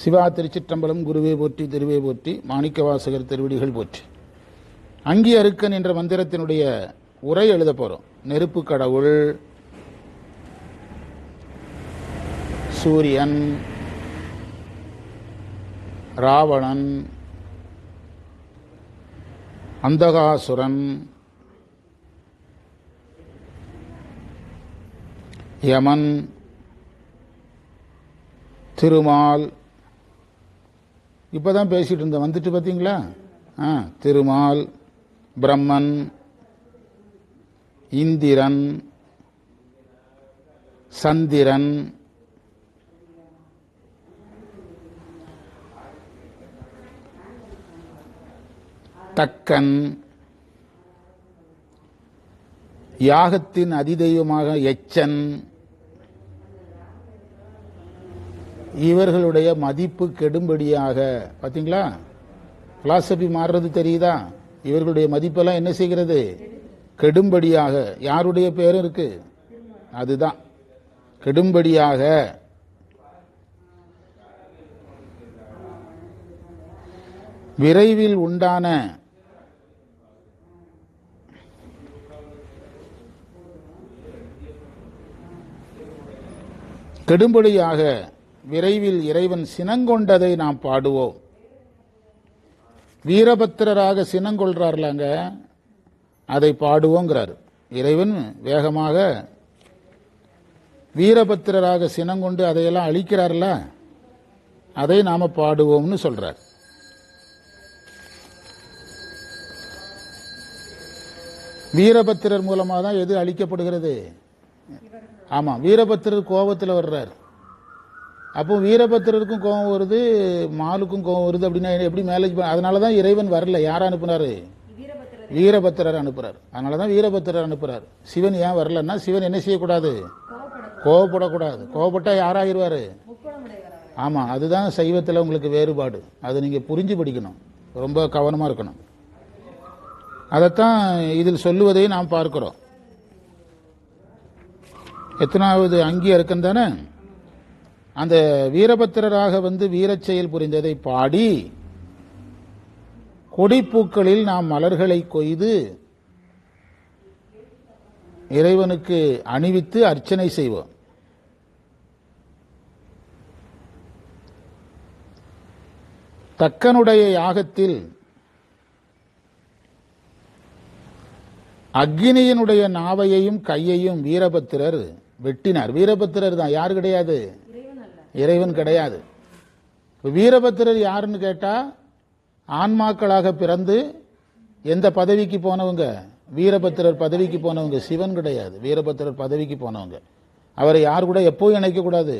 சிவா திருச்சிற்றம்பலம் குருவே போற்றி திருவே போற்றி மாணிக்கவாசகர் திருவடிகள் போற்றி. அங்கி அருக்கன் என்ற மந்திரத்தினுடைய உரை எழுத போறோம். நெருப்பு கடவுள் சூரியன் ராவணன் அந்தகாசுரன் யமன் திருமால் இப்பதான் பேசிகிட்டு இருந்தேன். வந்துட்டு பார்த்தீங்களா ஆ திருமால் பிரம்மன் இந்திரன் சந்திரன் தக்கன் யாகத்தின் அதிதெய்வமாக எச்சன் இவர்களுடைய மதிப்பு கெடும்படியாக பார்த்தீங்களா பிலாசபி மாறுறது தெரியுதா? இவர்களுடைய மதிப்பெல்லாம் என்ன செய்கிறது? கெடும்படியாக. யாருடைய பேரும் இருக்கு? அதுதான். கெடும்படியாக. விரைவில் உண்டான கெடும்படியாக விரைவில் இறைவன் சினங்கொண்டதை நாம் பாடுவோம். வீரபத்திரராக சினங்கொள்றார்லாங்க அதை பாடுவோங்கிறார். இறைவன் வேகமாக வீரபத்திரராக சினங்கொண்டு அதையெல்லாம் அழிக்கிறார்ல அதை நாம பாடுவோம்னு சொல்றார். வீரபத்திரர் மூலமாக தான் எது அழிக்கப்படுகிறது? ஆமாம் வீரபத்திரர் கோபத்தில் வர்றார். அப்போ வீரபத்திரருக்கும் கோபம் வருது மாலுக்கும் கோபம் வருது அப்படின்னா எப்படி மேனேஜ் பண்ண அதனால தான் இறைவன் வரல. யார் அனுப்புனாரு? வீரபத்திரர். அனுப்புறார். அதனால தான் வீரபத்திரர் அனுப்புறார். சிவன் ஏன் வரலன்னா சிவன் என்ன செய்யக்கூடாது? கோவப்படக்கூடாது கோவப்பட்டா யாராகிருவாரு ஆமா அதுதான் சைவத்தில் உங்களுக்கு வேறுபாடு. அது நீங்க புரிஞ்சு படிக்கணும். ரொம்ப கவனமா இருக்கணும். அதைத்தான் இதில் சொல்லுவதை நாம் பார்க்கிறோம். எத்தனாவது அங்கி இருக்குன்னு தானே? அந்த வீரபத்திரராக வந்து வீரச் செயல் புரிந்ததை பாடி கொடிப்பூக்களில் நாம் மலர்களை கொய்து இறைவனுக்கு அணிவித்து அர்ச்சனை செய்வோம். தக்கனுடைய யாகத்தில் அக்னியினுடைய நாவையையும் கையையும் வீரபத்திரர் வெட்டினார். வீரபத்திரர் தான் யார் கிடையாது? இறைவன் கிடையாது. வீரபத்திரர் யாருன்னு கேட்டா ஆன்மாக்களாக பிறந்து எந்த பதவிக்கு போனவங்க வீரபத்திரர் பதவிக்கு போனவங்க சிவன் கிடையாது. வீரபத்திரர் பதவிக்கு போனவங்க. அவரை யார் கூட எப்போ இணைக்கக்கூடாது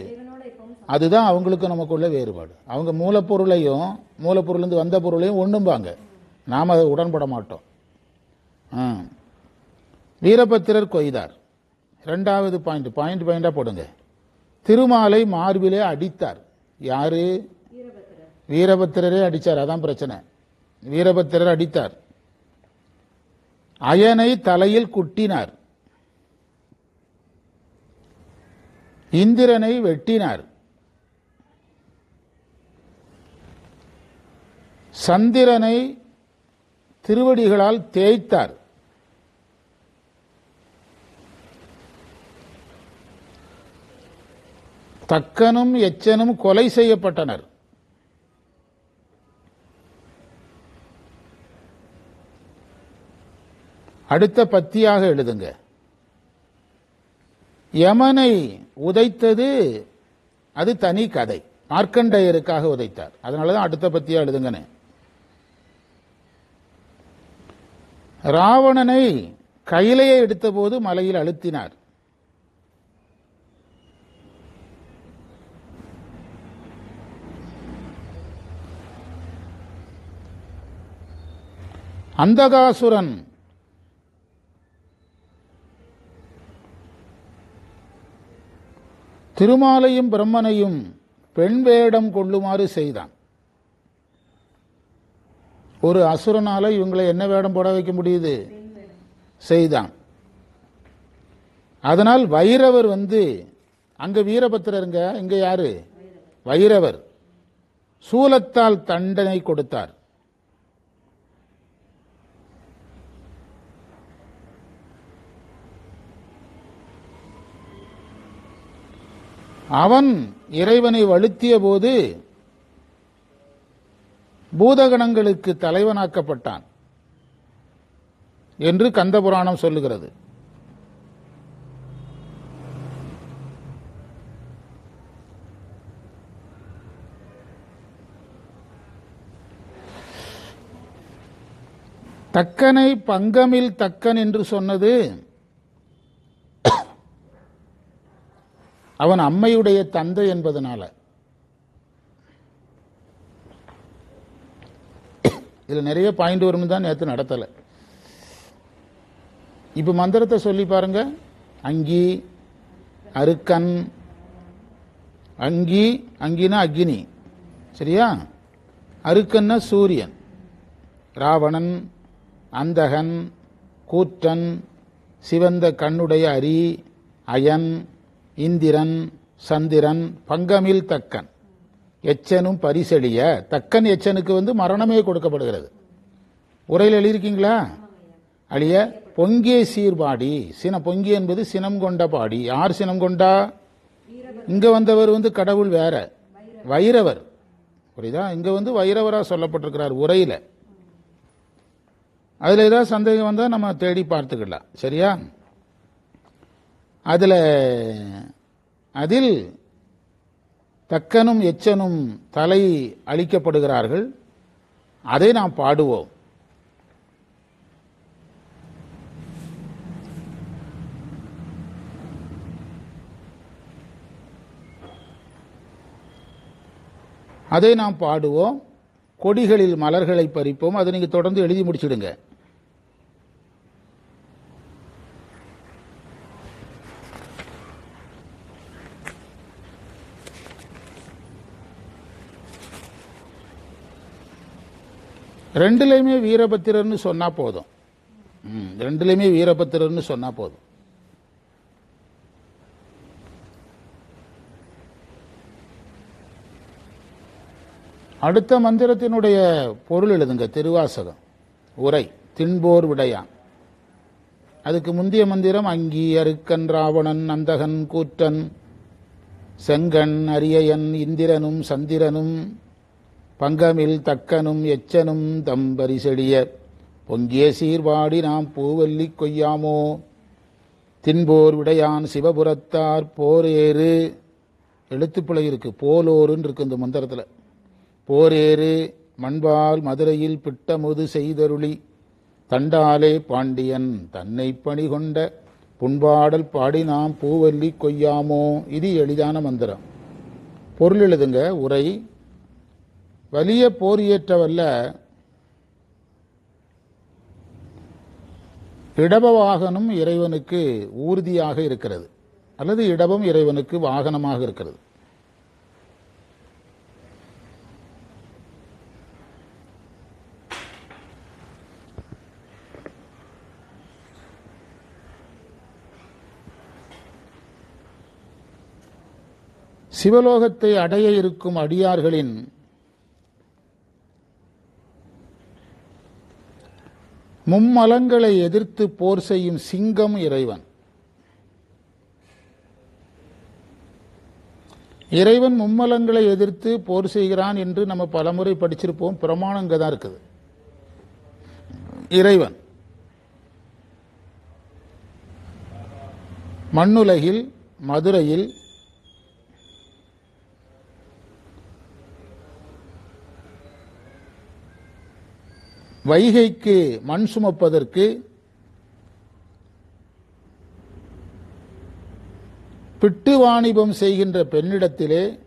அதுதான் அவங்களுக்கு நமக்குள்ள வேறுபாடு. அவங்க மூலப்பொருளையும் மூலப்பொருள்லேருந்து வந்த பொருளையும் ஒன்றும்பாங்க நாம் அதை உடன்பட மாட்டோம். வீரபத்திரர் கொய்தார். ரெண்டாவது பாயிண்ட் பாயிண்ட் பாயிண்டாக போடுங்க. திருமாலை மார்பிலே அடித்தார். யாரு? வீரபத்திரரே அடித்தார் அதான் பிரச்சனை. வீரபத்திரர் அடித்தார். அயனை தலையில் குட்டினார். இந்திரனை வெட்டினார். சந்திரனை திருவடிகளால் தேய்த்தார். தக்கனும் எச்சனும் கொலை செய்யப்பட்டனர். அடுத்த பத்தியாக எழுதுங்க. யமனை உதைத்தது அது தனி கதை. மார்க்கண்டையருக்காக உதைத்தார். அதனாலதான் அடுத்த பத்தியா எழுதுங்கன்னு. ராவணனை கையிலேயே எடுத்தபோது மலையில் அழுத்தினார். அந்தகாசுரன். திருமாலையும் பிரம்மனையும் பெண் வேடம் கொள்ளுமாறு செய்தான். ஒரு அசுரனால இவங்களை என்ன வேடம் போட வைக்க முடியுது? செய்தான். அதனால் வைரவர் வந்து அங்க வீரபத்திரருங்க இங்க யாரு? வைரவர். சூலத்தால் தண்டனை கொடுத்தார். அவன் இறைவனை வழுத்திய போது பூதகணங்களுக்கு தலைவனாக்கப்பட்டான் என்று கந்தபுராணம் சொல்லுகிறது. தக்கனை பங்கமில் தக்கன் என்று சொன்னது அவன் அம்மையுடைய தந்தை என்பதனால. இதுல நிறைய பாயிண்ட் வரும் தான் நேற்று நடத்தலை. இப்ப மந்திரத்தை சொல்லி பாருங்க. அங்கி அருக்கன் அங்கி அங்கினா அக்னி. சரியா? அருக்கன்னா சூரியன் ராவணன் அந்தகன் கூற்றன் சிவந்த கண்ணுடைய அரி அயன் இந்திரன் சந்திரன் பங்கமில் தக்கன். எச்சனும் பரிசெழிய தக்கன் எச்சனுக்கு வந்து மரணமே கொடுக்கப்படுகிறது. உரையில் எழுதியிருக்கீங்களா? அழிய பொங்கிய சீர்பாடி சின பொங்கி என்பது சினம் கொண்ட பாடி. யார் சினம் கொண்டா? இங்க வந்தவர் வந்து கடவுள் வேற. வைரவர். புரியுதா? இங்க வந்து வைரவரா சொல்லப்பட்டிருக்கிறார் உரையில. அதுல ஏதாவது சந்தேகம் வந்தா நம்ம தேடி பார்த்துக்கலாம். சரியா? அதில் அதில் தக்கனும் எச்சனும் தலை அளிக்கப்படுகிறார்கள். அதை நாம் பாடுவோம். அதை நாம் பாடுவோம். கொடிகளில் மலர்களை பறிப்போம். அதை நீங்கள் தொடர்ந்து எழுதி முடிச்சிடுங்க. ரெண்டுலேயுமே வீரபத்திரர்னு சொன்னால் போதும். ம், வீரபத்திரர்னு சொன்னால் போதும். அடுத்த மந்திரத்தினுடைய பொருள் எழுதுங்க திருவாசகம். உரை தின்போர் விடையான். அதுக்கு முந்தைய மந்திரம் அங்கி அருக்கன் ராவணன் அந்தகன் கூற்றன் செங்கன் அரியயன் இந்திரனும் சந்திரனும் பங்கமில் தக்கனும் எச்சனும் தம்பரி செடிய பொங்கிய சீர்வாடி நாம் பூவல்லி கொய்யாமோ? தின்போர் விடையான் சிவபுரத்தார் போரேறு. எழுத்துப்பிழை இருக்கு போலோருன்னு இருக்கு இந்த மந்திரத்தில். போரேறு மண்பால் மதுரையில் பிட்டமுது செய்தருளி. தண்டாலே பாண்டியன் தன்னை பணி கொண்ட புண்பாடல் பாடி நாம் பூவல்லி கொய்யாமோ? இது எளிதான மந்திரம். பொருள் எழுதுங்க உரை. வலிய போர் இயற்றவல்ல இடப வாகனம் இறைவனுக்கு ஊர்தியாக இருக்கிறது. அல்லது இடபம் இறைவனுக்கு வாகனமாக இருக்கிறது. சிவலோகத்தை அடைய இருக்கும் அடியார்களின் மும்மலங்களை எதிர்த்து போர் செய்யும் சிங்கம் இறைவன். இறைவன் மும்மலங்களை எதிர்த்து போர் செய்கிறான் என்று நம்ம பலமுறை படிச்சிருப்போம். பிரமாணம் இங்கே தான் இருக்குது. இறைவன். மண்ணுலகில் மதுரையில் வைகைக்கு மண் சுமப்பதற்கு பிட்டு வாணிபம் செய்கின்ற பெண்ணிடத்திலே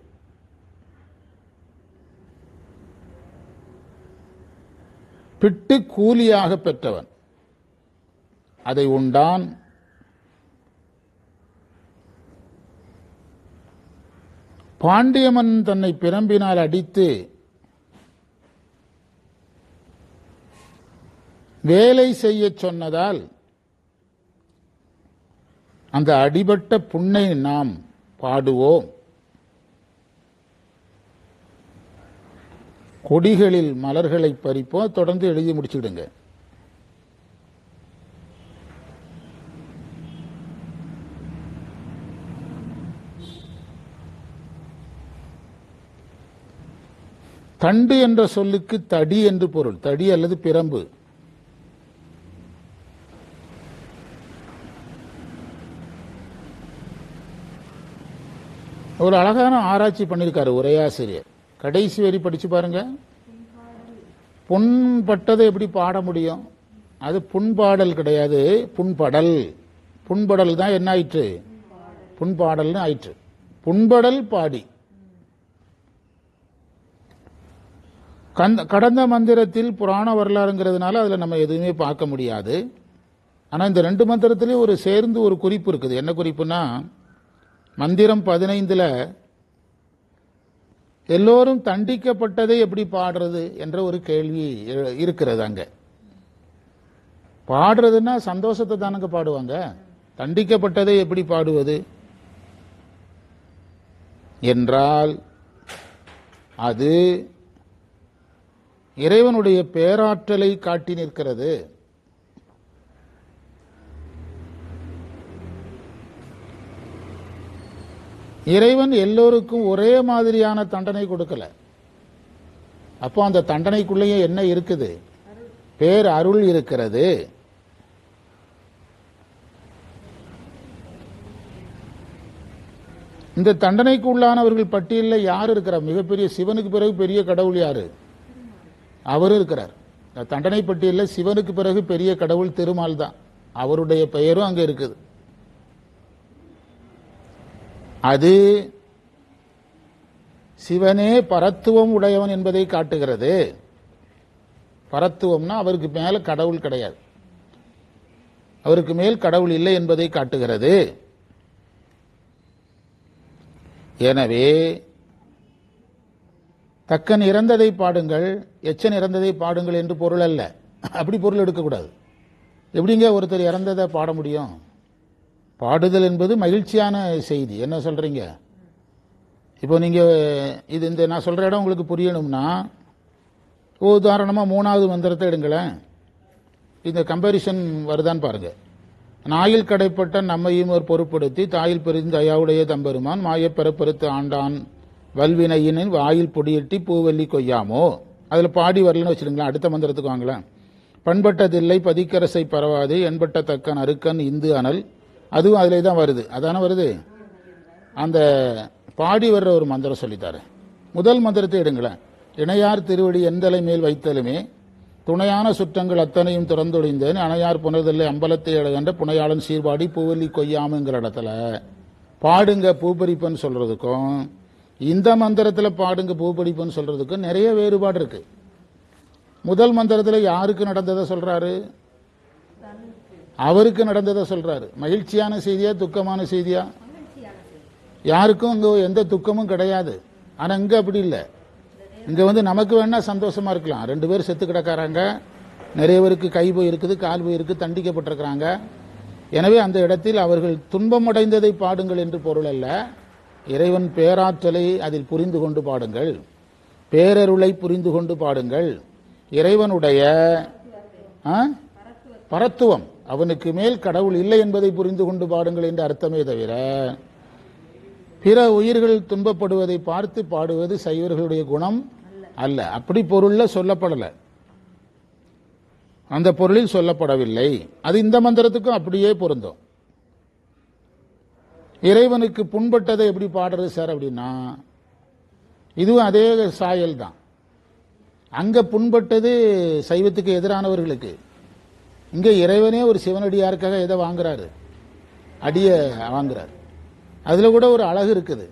பிட்டு கூலியாக பெற்றவன். அதை உண்டான். பாண்டியமன் தன்னை பிரம்பினால் அடித்து வேலை செய்யச் சொன்னதால் அந்த அடிபட்ட புண்ணை நாம் பாடுவோம். கொடிகளில் மலர்களை பறிப்போம். தொடர்ந்து எழுதி முடிச்சுடுங்க தண்டு என்ற சொல்லுக்கு தடி என்று பொருள். தடி அல்லது பிரம்பு. ஒரு அழகான ஆராய்ச்சி பண்ணியிருக்காரு உரையாசிரியர் கடைசி வரி படித்து பாருங்க. புண்பட்டதை எப்படி பாட முடியும்? அது புண்பாடல் கிடையாது. புண்படல் புண்படல் தான் என்ன ஆயிற்று? புண்பாடல்னு ஆயிற்று. புண்படல் பாடி. கந்த கடந்த மந்திரத்தில் புராண வரலாறுங்கிறதுனால அதில் நம்ம எதுவுமே பார்க்க முடியாது. ஆனால் இந்த ரெண்டு மந்திரத்திலையும் ஒரு சேர்ந்து ஒரு குறிப்பு இருக்குது. என்ன குறிப்புனா மந்திரம் பதினைந்தில் எல்லோரும் தண்டிக்கப்பட்டதை எப்படி பாடுறது என்ற ஒரு கேள்வி இருக்கிறது அங்கே. பாடுறதுன்னா சந்தோஷத்தை தானங்க பாடுவாங்க. தண்டிக்கப்பட்டதை எப்படி பாடுவது? என்றால் அது இறைவனுடைய பேராற்றலை காட்டி நிற்கிறது. இறைவன் எல்லோருக்கும் ஒரே மாதிரியான தண்டனை கொடுக்கல. அப்போ அந்த தண்டனைக்குள்ளேயே என்ன இருக்குது? பேர் அருள் இருக்கிறது. இந்த தண்டனைக்கு உள்ளானவர்கள் பட்டியலில் யார் இருக்கிறார்? மிகப்பெரிய சிவனுக்கு பிறகு பெரிய கடவுள் யாரு? அவர் இருக்கிறார். தண்டனை பட்டியலில் சிவனுக்கு பிறகு பெரிய கடவுள் திருமால் தான். அவருடைய பெயரும் அங்க இருக்குது. அது சிவனே பரத்துவம் உடையவன் என்பதை காட்டுகிறது. பரத்துவம்னா அவருக்கு மேல கடவுள் கிடையாது. அவருக்கு மேல் கடவுள் இல்லை என்பதை காட்டுகிறது. எனவே தக்கன் இறந்ததை பாடுங்கள் எச்சன் இறந்ததை பாடுங்கள் என்று பொருள் அல்ல. அப்படி பொருள் எடுக்கக்கூடாது. எப்படிங்க ஒருத்தர் இறந்ததை பாட முடியும்? பாடுதல் என்பது மகிழ்ச்சியான செய்தி. என்ன சொல்கிறீங்க இப்போ நீங்கள் இது இந்த நான் சொல்கிற இடம் உங்களுக்கு புரியணும்னா உதாரணமாக மூணாவது மந்திரத்தை எடுங்களேன். இந்த கம்பேரிசன் வருதான்னு பாருங்கள் நாயில் கடைப்பட்ட நம்மையும் ஒரு பொருட்படுத்தி தாயில் பெருந்து ஐயாவுடைய தம்பெருமான் மாயப் பெறப்பெருத்து ஆண்டான் வல்வினையினின் வாயில் பொடியட்டி பூவல்லி கொய்யாமோ? அதில் பாடி வரலன்னு வச்சுருங்களேன் அடுத்த மந்திரத்துக்கு வாங்களேன். பண்பட்டதில்லை பதிக்கரசை பரவாது எண்பட்ட தக்கன் அருக்கன் இந்து அனல் அதுவும் அதிலே தான் வருது. அதானே வருது? அந்த பாடி வர்ற ஒரு மந்திரம் சொல்லித்தாரு. முதல் மந்திரத்தை எடுங்களேன். இணையார் திருவடி எந்தலை மேல் வைத்தலுமே துணையான சுற்றங்கள் அத்தனையும் திறந்தொழிந்தேன் அணையார் புனர்தல்லை அம்பலத்தை அழகன்ற புனையாளன் சீர்பாடி பூவல்லி கொய்யாமுங்கிற இடத்துல பாடுங்க பூப்பறிப்பன்னு சொல்றதுக்கும் இந்த மந்திரத்தில் பாடுங்க பூப்படிப்புன்னு சொல்றதுக்கும் நிறைய வேறுபாடு இருக்கு. முதல் மந்திரத்தில் யாருக்கு நடந்ததை சொல்றாரு? அவருக்கு நடந்ததை சொல்றாரு. மகிழ்ச்சியான செய்தியா துக்கமான செய்தியா? யாருக்கும் அங்க எந்த துக்கமும் கிடையாது. ஆனா இங்க அப்படி இல்லை. இங்க வந்து நமக்கு வேணா சந்தோஷமா இருக்கலாம். ரெண்டு பேர் செத்து கிடக்காராங்க நிறைய பேருக்கு கை போய் இருக்குது கால் போய் இருக்கு தண்டிக்கப்பட்டிருக்கிறாங்க. எனவே அந்த இடத்தில் அவர்கள் துன்பமடைந்ததை பாடுங்கள் என்று பொருள் அல்ல. இறைவன் பேராற்றலை அதில் புரிந்து கொண்டு பாடுங்கள். பேரருளை புரிந்து கொண்டு பாடுங்கள். இறைவனுடைய ஆ? பரத்துவம். அவனுக்கு மேல் கடவுள் இல்லை என்பதை புரிந்து கொண்டு பாடுங்கள் என்று அர்த்தமே தவிர பிற உயிர்கள் துன்பப்படுவதை பார்த்து பாடுவது சைவர்களுடைய குணம் அல்ல. அப்படி பொருள்ல சொல்லப்படலை. அந்த பொருளில் சொல்லப்படவில்லை. அது இந்த மந்திரத்துக்கும் அப்படியே பொருந்தும். இறைவனுக்கு புண்பட்டதை எப்படி பாடுறது சார் அப்படின்னா இதுவும் அதே சாயல் தான் அங்க புண்பட்டது சைவத்துக்கு எதிரானவர்களுக்கு. இங்கே இறைவனே ஒரு சிவனடியாருக்காக எதை வாங்குறாரு? அடியை வாங்குறாரு. அதில் கூட ஒரு அழகு இருக்குது.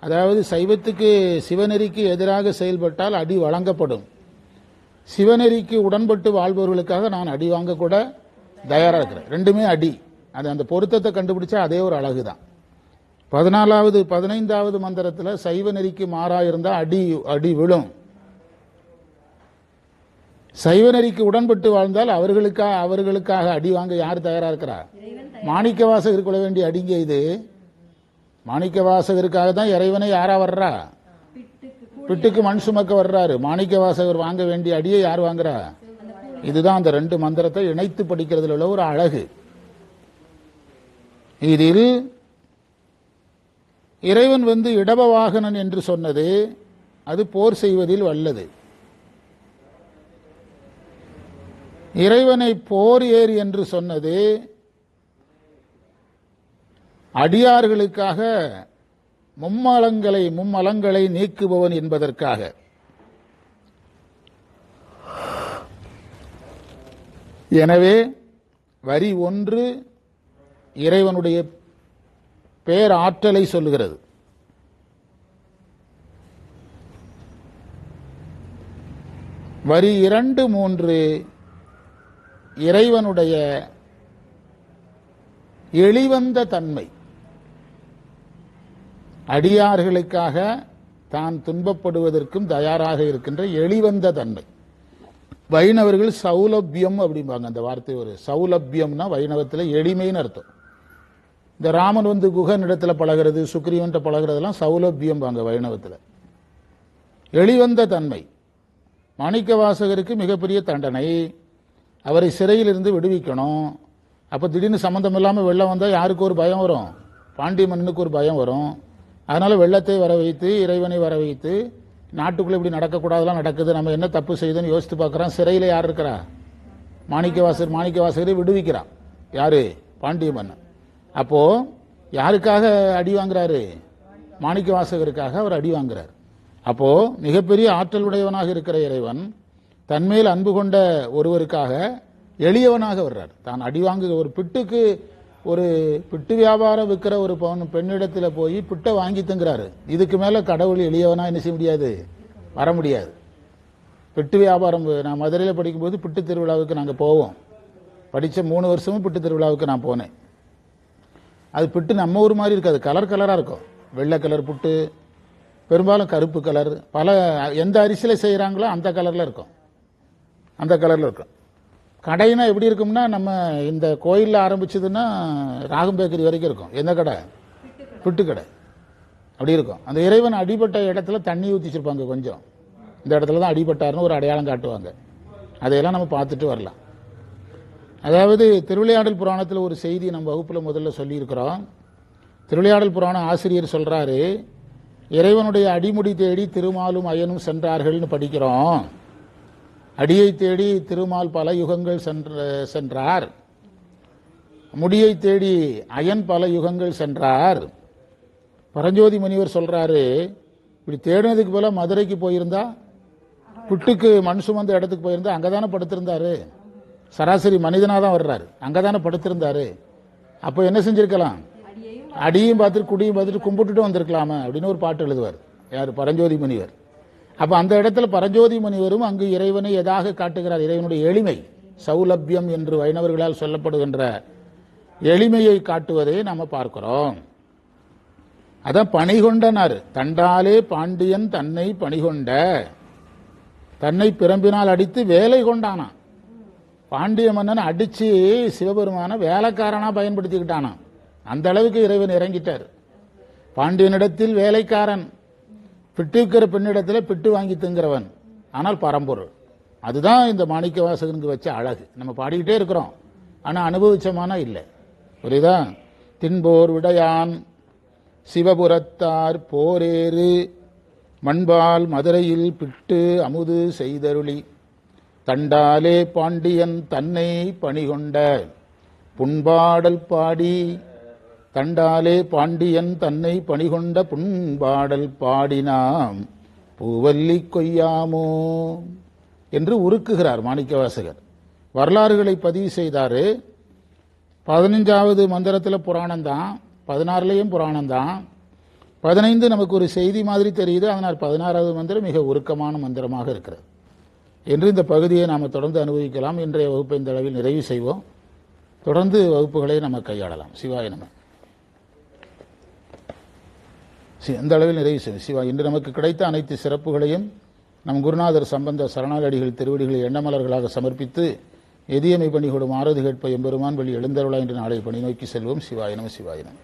அதாவது சைவத்துக்கு சிவநெறிக்கு எதிராக செயல்பட்டால் அடி வழங்கப்படும். சிவநெறிக்கு உடன்பட்டு வாழ்பவர்களுக்காக நான் அடி வாங்க கூட தயாராக இருக்கிறேன். ரெண்டுமே அடி. அது அந்த பொருத்தத்தை கண்டுபிடிச்சா அதே ஒரு அழகு தான் பதினாலாவது பதினைந்தாவது மந்திரத்தில் சைவ நெறிக்கு மாறாக இருந்தால் அடி அடி விழும். சைவநெறிக்கு உடன்பட்டு வாழ்ந்தால் அவர்களுக்காக அவர்களுக்காக அடி வாங்க யார் தயாரா இருக்கிறார் மாணிக்க வாசகர் கொள்ள வேண்டிய அடிங்க இது. மாணிக்க வாசகருக்காக தான் இறைவனை யாரா வர்றா? பிட்டுக்கு மண் சுமக்க வர்றாரு. மாணிக்க வாசகர் வாங்க வேண்டிய அடியை யார் வாங்குறா? இதுதான் அந்த ரெண்டு மந்திரத்தை இணைத்து படிக்கிறதுல உள்ள ஒரு அழகு. இதில் இறைவன் வந்து இடபவாகனன் என்று சொன்னது அது போர் செய்வதில் வல்லது. இறைவனை போர் ஏறி என்று சொன்னது அடியார்களுக்காக மும்மலங்களை மும்மலங்களை நீக்குபவன் என்பதற்காக. எனவே வரி ஒன்று இறைவனுடைய பேராற்றலை சொல்லுகிறது. வரி இரண்டு மூன்று இறைவனுடைய எளிவந்த தன்மை. அடியார்களுக்காக தான் துன்பப்படுவதற்கும் தயாராக இருக்கின்ற எளிவந்த தன்மை. வைணவர்கள் சௌலபியம் அப்படிம்பாங்க. அந்த வார்த்தை ஒரு சௌலபியம்னா வைணவத்தில் எளிமைன்னு அர்த்தம். இந்த ராமன் வந்து குகன் இடத்துல பழகிறது சுக்ரீவன்ட்ட பழகிறதெல்லாம் சௌலபியம் வாங்க வைணவத்தில். எளிவந்த தன்மை. மாணிக்க வாசகருக்கு மிகப்பெரிய தண்டனை. அவரை சிறையிலிருந்து விடுவிக்கணும். அப்போ திடீர்னு சம்மந்தம் இல்லாமல் வெள்ளம் வந்தால் யாருக்கு ஒரு பயம் வரும்? பாண்டிய மன்னனுக்கு ஒரு பயம் வரும். அதனால் வெள்ளத்தை வர வைத்து இறைவனை வர வைத்து நாட்டுக்குள்ளே இப்படி நடக்கக்கூடாதெல்லாம் நடக்குது. நம்ம என்ன தப்பு செய்யுதுன்னு யோசித்து பார்க்குறான். சிறையில் யார் இருக்கிறா? மாணிக்கவாசர் மாணிக்கவாசகரை விடுவிக்கிறான் யார்? பாண்டிய மன்னன். அப்போது யாருக்காக அடி வாங்குறாரு? மாணிக்கவாசகருக்காக அவர் அடி வாங்குறார். அப்போது மிகப்பெரிய ஆற்றல் உடையவனாக இருக்கிற இறைவன் தன்மேல் அன்பு கொண்ட ஒருவருக்காக எளியவனாக வர்றார். தான் அடி வாங்குகிற ஒரு பிட்டுக்கு ஒரு பிட்டு வியாபாரம் விற்கிற ஒரு பவுன் பெண்ணிடத்தில் போய் பிட்டை வாங்கி தங்குறாரு இதுக்கு மேலே கடவுள் எளியவனா என்ன செய்ய முடியாது? வர முடியாது. பிட்டு வியாபாரம் நான் மதுரையில் படிக்கும்போது பிட்டு திருவிழாவுக்கு நாங்கள் போவோம். படித்த மூணு வருஷமும் பிட்டு திருவிழாவுக்கு நான் போனேன். அது பிட்டு நம்ம ஊர் மாதிரி இருக்காது. கலர் கலராக இருக்கும். வெள்ளை கலர் புட்டு பெரும்பாலும் கருப்பு கலர் பல எந்த அரிசியில் செய்கிறாங்களோ அந்த கலரில் இருக்கும். அந்த கலரில் இருக்கும். கடைனா எப்படி இருக்கும்னா நம்ம இந்த கோயிலில் ஆரம்பிச்சதுன்னா ராகம் பேக்கரி வரைக்கும் இருக்கும். எந்த கடை? புட்டு கடை. அப்படி இருக்கும். அந்த இறைவன் அடிபட்ட இடத்துல தண்ணி ஊற்றிச்சிருப்பாங்க கொஞ்சம். இந்த இடத்துல தான் அடிபட்டார்னு ஒரு அடையாளம் காட்டுவாங்க. அதையெல்லாம் நம்ம பார்த்துட்டு வரலாம். அதாவது திருவிளையாடல் புராணத்தில் ஒரு செய்தி நம்ம வகுப்பில் முதல்ல சொல்லியிருக்கிறோம். திருவிளையாடல் புராண ஆசிரியர் சொல்கிறாரு இறைவனுடைய அடிமுடி தேடி திருமாலும் அயனும் சென்றார்கள்னு படிக்கிறோம். அடியை தேடி திருமால் பல யுகங்கள் சென்ற சென்றார். முடியை தேடி அயன் பல யுகங்கள் சென்றார். பரஞ்சோதி முனிவர் சொல்றாரு இப்படி தேடினதுக்கு போல மதுரைக்கு போயிருந்தா புட்டுக்கு மண் சுமந்த இடத்துக்கு போயிருந்தா அங்கதானே படுத்திருந்தாரு. சராசரி மனிதனாக தான் வர்றாரு. அங்கதானே படுத்திருந்தாரு. அப்போ என்ன செஞ்சிருக்கலாம்? அடியும் பார்த்துட்டு குடியும் பார்த்துட்டு கும்பிட்டுட்டு வந்திருக்கலாமா அப்படின்னு ஒரு பாட்டு எழுதுவார். யார்? பரஞ்சோதி முனிவர். அப்ப அந்த இடத்துல பரஞ்சோதி முனிவரும் அங்கு இறைவனை எதாக காட்டுகிறார்? இறைவனுடைய எளிமை சௌலபியம் என்று வைணவர்களால் சொல்லப்படுகின்ற எளிமையை காட்டுவதை நாம பார்க்கிறோம். அதான் பணிகொண்டனர். தண்டாலே பாண்டியன் தன்னை பணிகொண்ட தன்னை பிரம்பினால் அடித்து வேலை கொண்டானான் பாண்டிய மன்னன் அடிச்சு சிவபெருமான வேலைக்காரனா பயன்படுத்திக்கிட்டானான் அந்த அளவுக்கு இறைவன் இறங்கிட்டார். பாண்டியனிடத்தில் வேலைக்காரன். பிட்டுக்கிற பெண்ணிடத்தில் பிட்டு வாங்கி திங்கிறவன் ஆனால் பரம்பொருள். அதுதான் இந்த மாணிக்க வாசகனுக்கு வச்ச அழகு. நம்ம பாடிக்கிட்டே இருக்கிறோம். ஆனால் அனுபவிச்சமானா இல்லை. புரியுதா? தின்போர் விடையான் சிவபுரத்தார் போரேறு மண்பால் மதுரையில் பிட்டு அமுது செய்தருளி. தண்டாலே பாண்டியன் தன்னை பணிகொண்ட புண்பாடல் பாடி தண்டாலே பாண்டியன் தன்னை பணிகொண்ட புண்பாடல் பாடினாம். பூவல்லி கொய்யாமோ? என்று உருக்குகிறார் மாணிக்கவாசகர். வரலாறுகளை பதிவு செய்தாரு. பதினஞ்சாவது மந்திரத்தில் புராணம் தான். பதினாறுலேயும் புராணம் தான். பதினைந்து நமக்கு ஒரு செய்தி மாதிரி தெரியுது. அதனால் பதினாறாவது மந்திரம் மிக உருக்கமான மந்திரமாக இருக்கிறது. என்று இந்த பகுதியை நாம் தொடர்ந்து அனுபவிக்கலாம். இன்றைய வகுப்பை இந்த அளவில் நிறைவு செய்வோம். தொடர்ந்து வகுப்புகளை நம்ம கையாளலாம். சிவாய நம்ம சி- இந்த அளவில் நிறைவு செய்யும் சிவா இன்று நமக்கு கிடைத்த அனைத்து சிறப்புகளையும் நம் குருநாதர் சம்பந்த சரணாலடிகள் திருவடிகளை எண்ணமலர்களாக சமர்ப்பித்து எதியமை பணிகொடும் ஆரதி கேட்ப எம்பெருமான் வழி எழுந்தருளா என்று நாளை பணி நோக்கி செல்வோம் சிவாயினம் சிவாயினம்